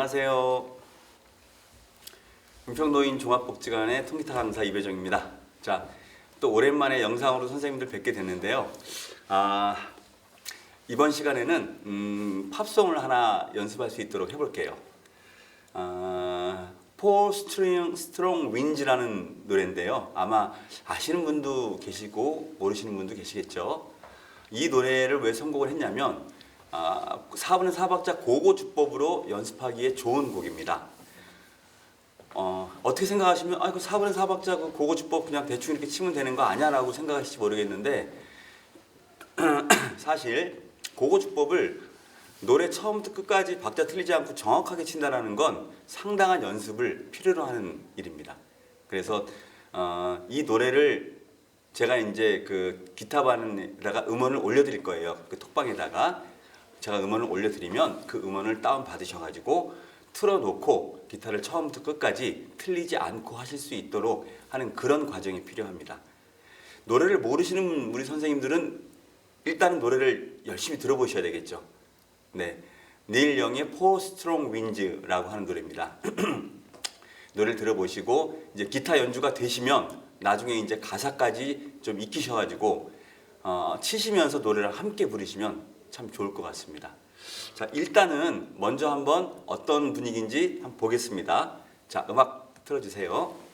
안녕하세요. 은평노인 종합복지관의 통기타 강사 이배정입니다. 자, 또 오랜만에 영상으로 선생님들 뵙게 됐는데요. 아, 이번 시간에는 음, 팝송을 하나 연습할 수 있도록 해볼게요. 아, Four Strong Winds라는 노래인데요. 아마 아시는 분도 계시고 모르시는 분도 계시겠죠. 이 노래를 왜 선곡을 했냐면 아, 4분의 4박자 고고 주법으로 연습하기에 좋은 곡입니다. 어, 어떻게 생각하시면 아, 그 4분의 4박자 그 고고 주법 그냥 대충 이렇게 치면 되는 거 아니야 라고 생각하실지 모르겠는데 사실 고고 주법을 노래 처음부터 끝까지 박자 틀리지 않고 정확하게 친다라는 건 상당한 연습을 필요로 하는 일입니다. 그래서 어, 이 노래를 제가 이제 그 기타반에다가 음원을 올려드릴 거예요. 그 톡방에다가 제가 음원을 올려드리면 그 음원을 다운 받으셔가지고 틀어놓고 기타를 처음부터 끝까지 틀리지 않고 하실 수 있도록 하는 그런 과정이 필요합니다. 노래를 모르시는 우리 선생님들은 일단은 노래를 열심히 들어보셔야 되겠죠. 네, 닐 영의 Four Strong Winds라고 하는 노래입니다. 노래를 들어보시고 이제 기타 연주가 되시면 나중에 이제 가사까지 좀 익히셔가지고 어, 치시면서 노래를 함께 부르시면 참 좋을 것 같습니다. 자, 일단은 먼저 한번 어떤 분위기인지 한번 보겠습니다. 자, 음악 틀어주세요.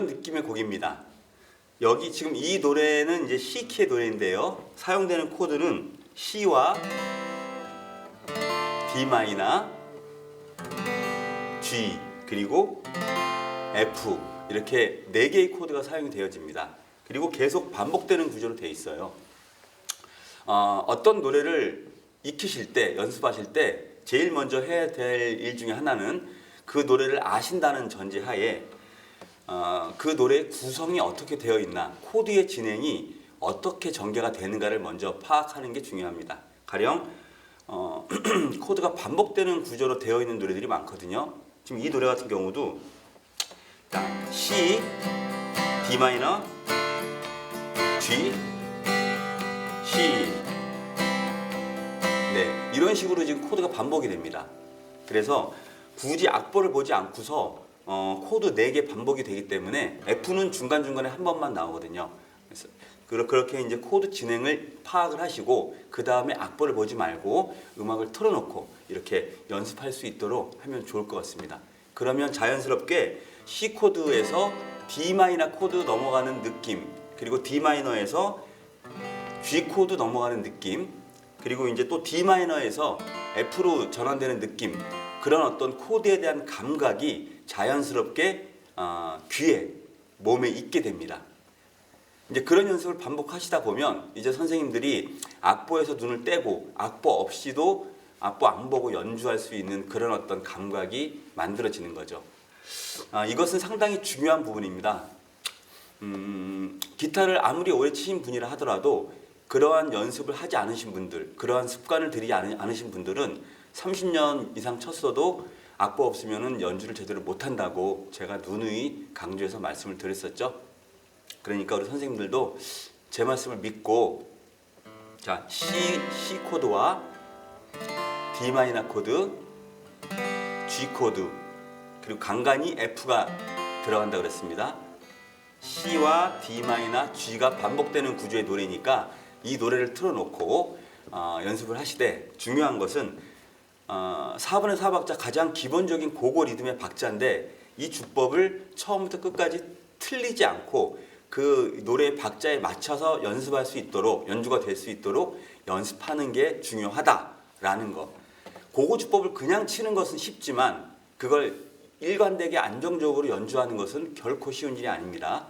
이런 느낌의 곡입니다. 여기 지금 이 노래는 이제 C 키의 노래인데요. 사용되는 코드는 C와 D 마이너, G 그리고 F 이렇게 네 개의 코드가 사용이 되어집니다. 그리고 계속 반복되는 구조로 되어 있어요. 어, 어떤 노래를 익히실 때 연습하실 때 제일 먼저 해야 될 일 중에 하나는 그 노래를 아신다는 전제하에 어, 그 노래의 구성이 어떻게 되어 있나 코드의 진행이 어떻게 전개가 되는가를 먼저 파악하는 게 중요합니다. 가령 어, 코드가 반복되는 구조로 되어 있는 노래들이 많거든요. 지금 이 노래 같은 경우도 자, C, D 마이너, G, C, 네, 이런 식으로 지금 코드가 반복이 됩니다. 그래서 굳이 악보를 보지 않고서 어, 코드 4개 반복이 되기 때문에 F는 중간중간에 한 번만 나오거든요. 그래서 그렇게 이제 코드 진행을 파악을 하시고 그 다음에 악보를 보지 말고 음악을 틀어놓고 이렇게 연습할 수 있도록 하면 좋을 것 같습니다. 그러면 자연스럽게 C 코드에서 D 마이너 코드 넘어가는 느낌 그리고 D 마이너에서 G 코드 넘어가는 느낌 그리고 이제 또 D 마이너에서 F로 전환되는 느낌 그런 어떤 코드에 대한 감각이 자연스럽게 어, 귀에 몸에 있게 됩니다. 이제 그런 연습을 반복하시다 보면 이제 선생님들이 악보에서 눈을 떼고 악보 없이도 악보 안 보고 연주할 수 있는 그런 어떤 감각이 만들어지는 거죠. 아, 이것은 상당히 중요한 부분입니다. 음, 기타를 아무리 오래 치신 분이라 하더라도 그러한 연습을 하지 않으신 분들, 그러한 습관을 들이지 않으- 않으신 분들은 30년 이상 쳤어도 악보 없으면 연주를 제대로 못한다고 제가 누누이 강조해서 말씀을 드렸었죠. 그러니까 우리 선생님들도 제 말씀을 믿고 자 C, C 코드와 D 마이너 코드, G 코드 그리고 간간히 F가 들어간다 그랬습니다. C와 D 마이너 G가 반복되는 구조의 노래니까 이 노래를 틀어놓고 어, 연습을 하시되 중요한 것은 어, 4분의 4박자 가장 기본적인 고고 리듬의 박자인데 이 주법을 처음부터 끝까지 틀리지 않고 그 노래의 박자에 맞춰서 연습할 수 있도록 연주가 될 수 있도록 연습하는 게 중요하다라는 거. 고고 주법을 그냥 치는 것은 쉽지만 그걸 일관되게 안정적으로 연주하는 것은 결코 쉬운 일이 아닙니다.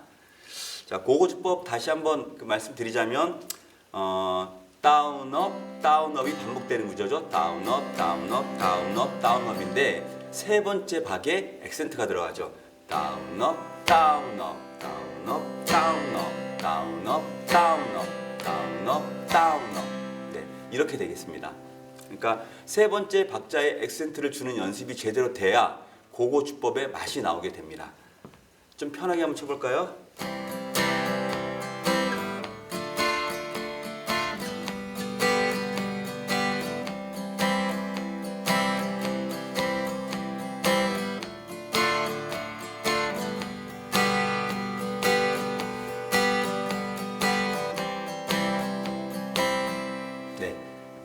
자, 고고 주법 다시 한번 그 말씀드리자면 어, 다운 업, 다운 업이 반복되는 구조죠. 다운 업, 다운 업, 다운 업, 다운 업인데 세 번째 박에 액센트가 들어가죠. 다운 업, 다운 업, 다운 업, 다운 업, 다운 업, 다운 업, 다운 업, 다운 업. 네, 이렇게 되겠습니다. 그러니까 세 번째 박자에 액센트를 주는 연습이 제대로 돼야 고고 주법의 맛이 나오게 됩니다. 좀 편하게 한번 쳐볼까요?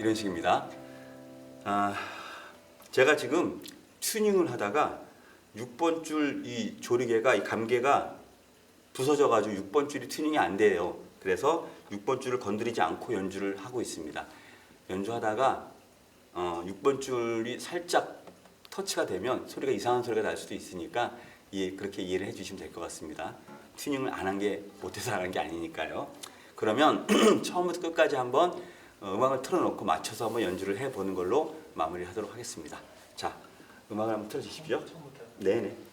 이런 식입니다. 아, 제가 지금 튜닝을 하다가 6번 줄 이 조리개가 이 감개가 부서져 가지고 6번 줄이 튜닝이 안 돼요. 그래서 6번 줄을 건드리지 않고 연주를 하고 있습니다. 연주하다가 어, 6번 줄이 살짝 터치가 되면 소리가 이상한 소리가 날 수도 있으니까 이 그렇게 이해를 해주시면 될 것 같습니다. 튜닝을 안 한 게 못해서 안 한 게 아니니까요. 그러면 처음부터 끝까지 한번 어, 음악을 틀어놓고 맞춰서 한번 연주를 해보는 걸로 마무리하도록 하겠습니다. 자, 음악을 한번 틀어주십시오. 네네.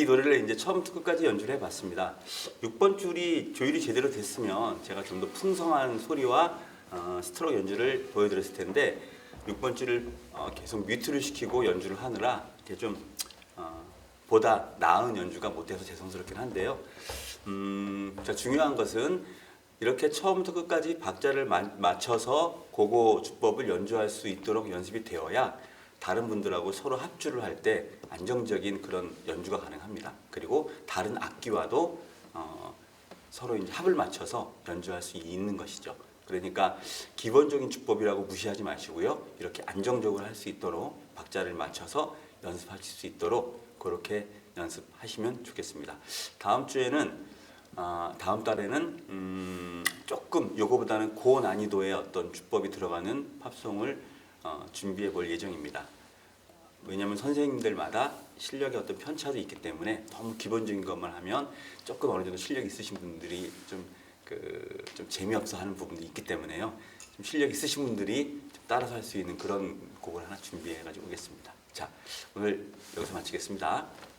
이 노래를 이제 처음부터 끝까지 연주를 해봤습니다. 6번 줄이 조율이 제대로 됐으면 제가 좀 더 풍성한 소리와 어, 스트로크 연주를 보여드렸을 텐데 6번 줄을 어, 계속 뮤트를 시키고 연주를 하느라 이렇게 좀 어, 보다 나은 연주가 못돼서 죄송스럽긴 한데요. 음, 자, 중요한 것은 이렇게 처음부터 끝까지 박자를 마- 맞춰서 고고 주법을 연주할 수 있도록 연습이 되어야 다른 분들하고 서로 합주를 할 때 안정적인 그런 연주가 가능합니다. 그리고 다른 악기와도 어, 서로 이제 합을 맞춰서 연주할 수 있는 것이죠. 그러니까 기본적인 주법이라고 무시하지 마시고요. 이렇게 안정적으로 할 수 있도록 박자를 맞춰서 연습하실 수 있도록 그렇게 연습하시면 좋겠습니다. 다음 주에는 아, 다음 달에는 음, 조금 요거보다는 고난이도의 어떤 주법이 들어가는 팝송을 어, 준비해 볼 예정입니다. 왜냐하면 선생님들마다 실력의 어떤 편차도 있기 때문에 너무 기본적인 것만 하면 조금 어느 정도 실력 있으신 분들이 좀 그, 좀 재미없어 하는 부분도 있기 때문에요. 좀 실력 있으신 분들이 좀 따라서 할 수 있는 그런 곡을 하나 준비해 가지고 오겠습니다. 자, 오늘 여기서 마치겠습니다.